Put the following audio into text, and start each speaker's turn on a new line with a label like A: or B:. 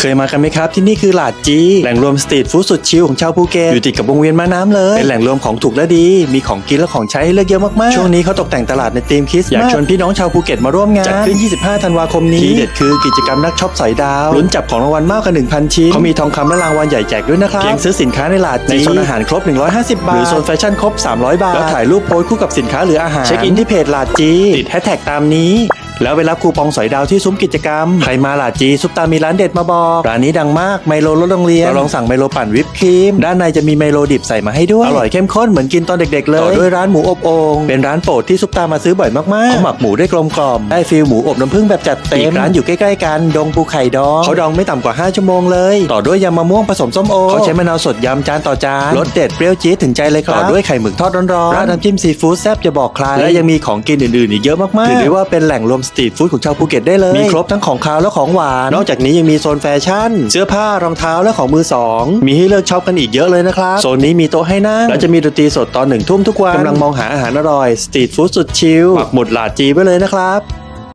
A: เคยมากันไหมครับที่นี่คือหลาดจี แหล่งรวมสตรีทฟู้ดสุดชิลของชาวภูเก็ตอยู่ติดกับวงเวียนม้าน้ำเลย เป็นแหล่งรวมของถูกและดี มีของกินและของใช้ให้เลือกเยอะมากๆ ช่วงนี้เขาตกแต่งตลาดในธีมคริสต์มาสอยากชวนพี่น้องชาวภูเก็ตมาร่วมงาน จัดขึ้น 25 ธันวาคมนี้ที่เด็ดคือกิจกรรมนักช็อปสอยดาวลุ้นจับของรางวัลมากกว่า 1,000 ชิ้นเขามีทองคำและรางวัลใหญ่แจกด้วยนะครับเพียงซื้อสินค้าในหลาดจีในโซนอาหารครบ 150 บาทหรือโซนแฟชั่นครบ 300 บาทแล้วถ่ายรูปโพสคู่กับสินค้าหรืออาหารเช็คอินที่เพจหลาดจีติดแฮชแท็กตามนี้ แล้วไปรับคูปองสอยดาวที่ซุ้มกิจกรรม ใครมาหลาดจีซุปตามีร้านเด็ดมาบอกร้านนี้ดังมากไมโลรถโรงเรียนเราลองสั่งไมโลปั่นวิปครีม ด้านในจะมีไมโลดิบใส่มาให้ด้วย อร่อยเข้มข้นเหมือนกินตอนเด็กๆเลยต่อด้วยร้านหมูอบโอ่งเป็นร้านโปรดที่ซุปตามาซื้อบ่อยมากๆเขาหมักหมูได้กลมกล่อมได้ฟิลหมูอบน้ำผึ้งแบบจัดเต็มอีกร้านอยู่ใกล้ๆกันดงปูไข่ดองเขาดองไม่ต่ำกว่า 5 ชั่วโมงเลย ต่อด้วยยำมะม่วงผสมส้มโอเขาใช้มะนาวสดยำจานต่อจานรสเด็ดเปรี้ยวจี๊ดถึงใจเลยครับต่อด้วยไข่หมึกทอดร้อนๆราดน้ำจิ้มซีฟู้ดแซ่บจะบอกใครและยังมีของกินอื่นๆอีกเยอะมากๆถือได้ว่าเป็นแหล่งรวมสตรีทฟู้ดของชาวภูเก็ตได้เลย มีครบทั้งของคาวและของหวาน นอกจากนี้ยังมีโซนแฟชั่น เสื้อผ้ารองเท้าและของมือสองมีให้เลือกช็อปกันอีกเยอะเลยนะครับ โซนนี้มีโต๊ะให้นั่ง และจะมีดนตรีสดตอนหนึ่งทุ่มทุกวันกำลังมองหาอาหารอร่อยสตรีทฟู้ดสุดชิลปักหมุดหลาดจีไว้เลยนะครับ